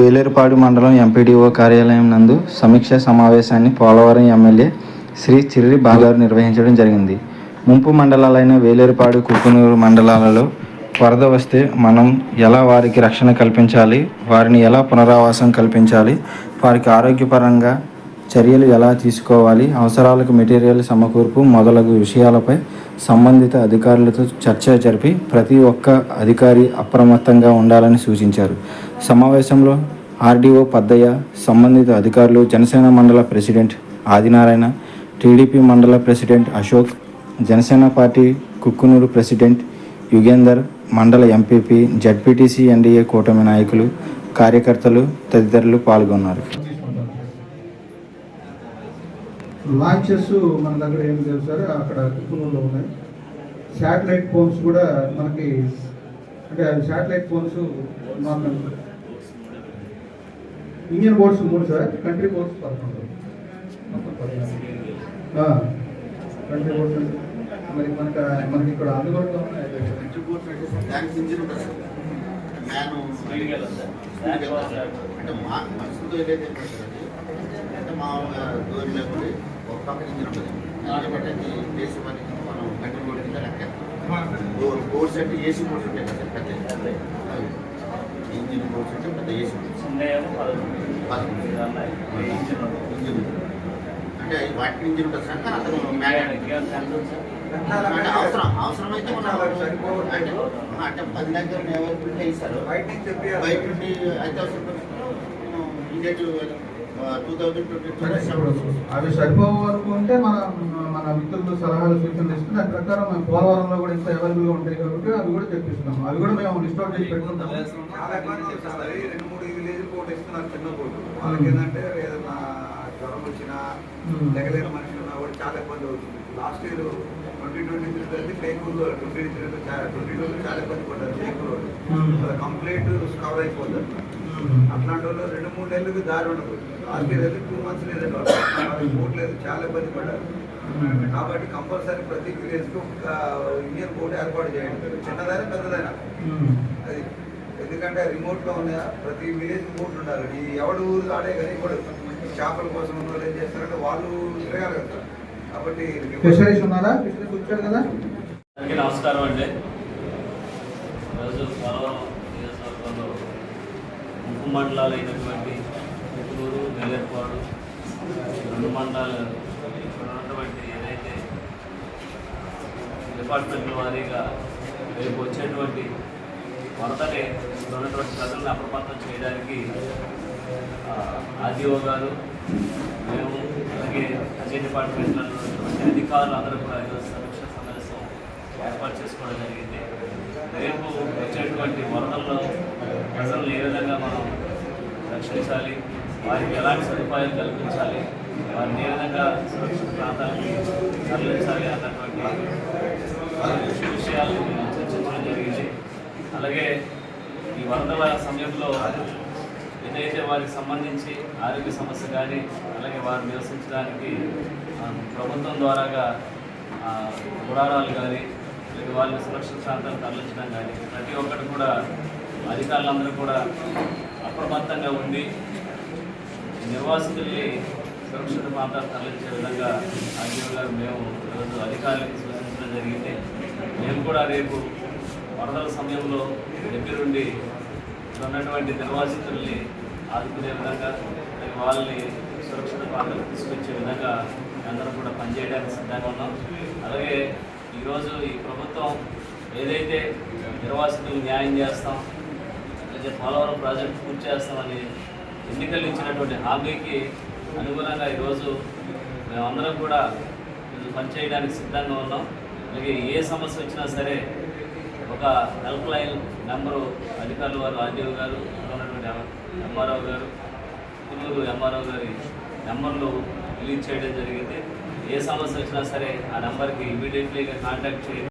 వేలేరుపాడు మండలం ఎంపీడీఓ కార్యాలయం నందు సమీక్ష సమావేశాన్ని పోలవరం ఎమ్మెల్యే శ్రీ చిర్రి బాగారు నిర్వహించడం జరిగింది. ముంపు మండలాలైన వేలేరుపాడు కుక్కునూరు మండలాలలో వరద వస్తే మనం ఎలా వారికి రక్షణ కల్పించాలి వారిని ఎలా పునరావాసం కల్పించాలి వారికి ఆరోగ్యపరంగా చర్యలు ఎలా తీసుకోవాలి అవసరాలకు మెటీరియల్ సమకూర్పు మొదలగు విషయాలపై సంబంధిత అధికారులతో చర్చ జరిపి ప్రతి ఒక్క అధికారి అప్రమత్తంగా ఉండాలని సూచించారు. సమావేశంలో ఆర్డీఓ పద్దయ్య సంబంధిత అధికారులు జనసేన మండల ప్రెసిడెంట్ ఆదినారాయణ టీడీపీ మండల president Ashok Janasena party Kukkunuru president Yugender మండల ఎంపీపీ జడ్పీటీసీ ఎన్డీఏ కూటమి నాయకులు కార్యకర్తలు తదితరులు పాల్గొన్నారు. లాంచెస్ మన దగ్గర ఏం లేవు సార్ అక్కడ కుక్కునూరులో ఉన్నాయి. శాటిలైట్ ఫోన్స్ కూడా మనకి అంటే శాటిలైట్ ఫోన్స్ మాకు ఇండియన్ బోర్డ్స్ మూడు సార్ కంట్రీ బోర్డ్స్ పదకొండు. కంట్రీ బోర్డ్స్ అంటే మరి మనకి మనకి ఇక్కడ అందుబాటులో ఉన్నాయి. ఇంజిన్ ఉంటుంది సార్. మ్యాను అంటే మా ఏదైతే. అంటే మామూలుగా దూరం లేకుండా ఒక పక్కన ఇంజిన్ ఉంటుంది. దాన్ని దేశ మనం కింద లెక్క. బోర్డ్స్ అంటే ఏసీ బోర్డ్స్ ఉంటాయి కదా సార్ పెద్ద అవి. ఇంజిన్ బోర్డ్స్ అంటే పెద్ద ఏసీ. ఇంజిన్ అంటే వాటికి ఇంజిన్ ఉంటుంది సార్ కానీ అతను అంటే అవసరం అవసరం అయితే మనం అంటే అంటే పది దగ్గర అవైలబిలిటీ ఇస్తారు. బయట నుంచి చెప్పి- బయట నుండి అవి సరిపోయే వరకు ఉంటే మన మన మిత్రులు సలహాలు సూచనలు ఇస్తే దాని ప్రకారం మేము పోలవరంలో కూడా ఇంకా అవైలబుల్గా ఉంటాయి కాబట్టి అవి కూడా తెప్పిస్తున్నాం. అవి కూడా మేము లిస్ట్ అవుట్ చేసి పెట్టుకుంటాం. రెండు మూడు ఇస్తున్నారు చిన్న వాళ్ళకి ఏంటంటే ఏదైనా జ్వరం వచ్చినా. లెగలేని మనిషి ఉన్నా కూడా చాలా ఇబ్బంది అవుతుంది. Last year twenty twenty three twenty three twenty two చాలా ఇబ్బంది పడ్డారు కంప్లీట్ కవర్ అయిపోతుంది. అట్లాంటి వాళ్ళు రెండు మూడు నెలలకు దారి ఉండదు. ఇయర్ అయితే టూ మంత్స్ లేదండి. వాళ్ళకి బోట్ లేదు. చాలా ఇబ్బంది పడ్డారు. కాబట్టి కంపల్సరీ ప్రతి విలేజ్కి ఒక ఇండియన్ బోర్డు ఏర్పాటు చేయండి. చిన్నదైనా పెద్దదైనా. అది. ఎందుకంటే రిమోట్గా ఉన్నాయా? ప్రతి విలేజ్ బోర్డు ఉండాలి. ఈ ఎవడు ఊరు ఆడే కానీ ఇప్పుడు చేపల కోసం ఉన్న వాళ్ళు ఏం చేస్తారంటే వాళ్ళు తిరగాలి కదా. కాబట్టి ఫిషరీస్ ఉన్నారా? ఫిషరీస్ వచ్చారు కదా? నమస్కారం అండి. ఈరోజు పోలవరం నియోజకవర్గంలో ముప్పు మండలాలు అయినటువంటి చిత్తూరు వెల్లేపాడు రెండు మండలాలు ఇక్కడ ఉన్నటువంటి ఏదైతే డిపార్ట్మెంట్ల వారీగా రేపు వచ్చేటువంటి వరదనే ఉన్నటువంటి ప్రజలను అప్రమత్తం చేయడానికి ఆర్డీఓ గారు మేము అలాగే అన్ని డిపార్ట్మెంట్లలో ఉన్నటువంటి అధికారులు అందరూ కూడా ఈరోజు ఏర్పాటు చేసుకోవడం జరిగింది. రేపు వచ్చేటువంటి వరదల్లో ప్రజలను ఏ విధంగా మనం రక్షించాలి వారికి ఎలాంటి సదుపాయాలు కల్పించాలి వారిని ఏ విధంగా సురక్షిత ప్రాంతాలకి తరలించాలి అన్నటువంటి విషయాలు చర్చించడం జరిగింది. అలాగే ఈ వరదల సమయంలో ఏదైతే వారికి సంబంధించి ఆరోగ్య సమస్య కానీ అలాగే వారు నివసించడానికి ప్రభుత్వం ద్వారాగా గుడారాలు కానీ అలాగే వాళ్ళని సురక్షిత ప్రాంతాలు తరలించడం కానీ ప్రతి ఒక్కటి కూడా అధికారులందరూ కూడా అప్రమత్తంగా ఉండి నిర్వాసితుల్ని సురక్షిత ప్రాంతాలు తరలించే విధంగా ఆర్డీఓ గారు మేము ఈరోజు అధికారులకు సూచించడం జరిగింది. మేము కూడా రేపు వరదల సమయంలో దగ్గరుండి ఉన్నటువంటి నిర్వాసితుల్ని ఆదుకునే విధంగా వాళ్ళని సురక్షిత ప్రాంతాలకు తీసుకొచ్చే విధంగా అందరం కూడా పనిచేయడానికి సిద్ధంగా ఉన్నాం. అలాగే ఈరోజు ఈ ప్రభుత్వం ఏదైతే నిర్వాసితులకు న్యాయం చేస్తాం లేదా పోలవరం ప్రాజెక్ట్ పూర్తి చేస్తామని ఎన్నికలు ఇచ్చినటువంటి హామీకి అనుగుణంగా ఈరోజు మేమందరం కూడా పనిచేయడానికి సిద్ధంగా ఉన్నాం. అలాగే ఏ సమస్య వచ్చినా సరే ఒక హెల్ప్ లైన్ నెంబరు అధికారులు వారు రాజీవ్ గారు ఉన్నటువంటి ఎంఆర్ఓ గారు పుల్లూరు ఎంఆర్ఓ గారి నెంబర్లు రిలీజ్ చేయడం జరిగింది. ఏ సమస్య వచ్చినా సరే ఆ నెంబర్కి ఇమీడియట్లీగా కాంటాక్ట్ చేయండి.